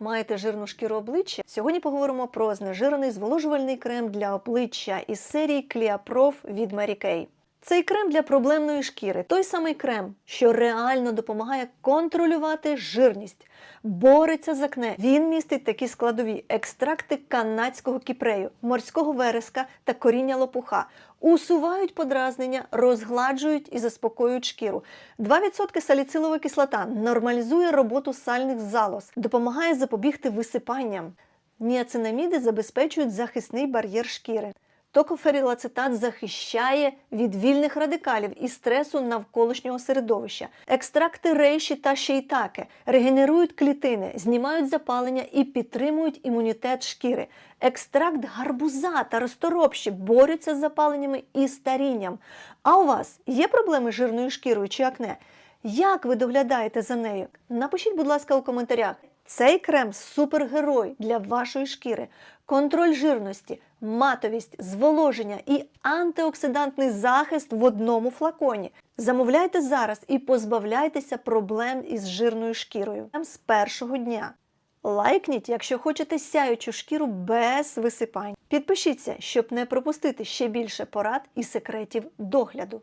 Маєте жирну шкіру обличчя? Сьогодні поговоримо про знежирений зволожувальний крем для обличчя із серії Кліапроф від Mary Kay. Цей крем для проблемної шкіри той самий крем, що реально допомагає контролювати жирність, бореться з акне. Він містить такі складові екстракти канадського кіпрею, морського вереска та коріння лопуха. Усувають подразнення, розгладжують і заспокоюють шкіру. 2% саліцилова кислота нормалізує роботу сальних залоз, допомагає запобігти висипанням. Ніацинаміди забезпечують захисний бар'єр шкіри. Токоферілацетат захищає від вільних радикалів і стресу навколишнього середовища. Екстракти рейші та шейтаке регенерують клітини, знімають запалення і підтримують імунітет шкіри. Екстракт гарбуза та розторопші борються з запаленнями і старінням. А у вас є проблеми з жирною шкірою чи акне? Як ви доглядаєте за нею? Напишіть, будь ласка, у коментарях. Цей крем супергерой для вашої шкіри. Контроль жирності, матовість, зволоження і антиоксидантний захист в одному флаконі. Замовляйте зараз і позбавляйтеся проблем із жирною шкірою з першого дня. Лайкніть, якщо хочете сяючу шкіру без висипань. Підпишіться, щоб не пропустити ще більше порад і секретів догляду.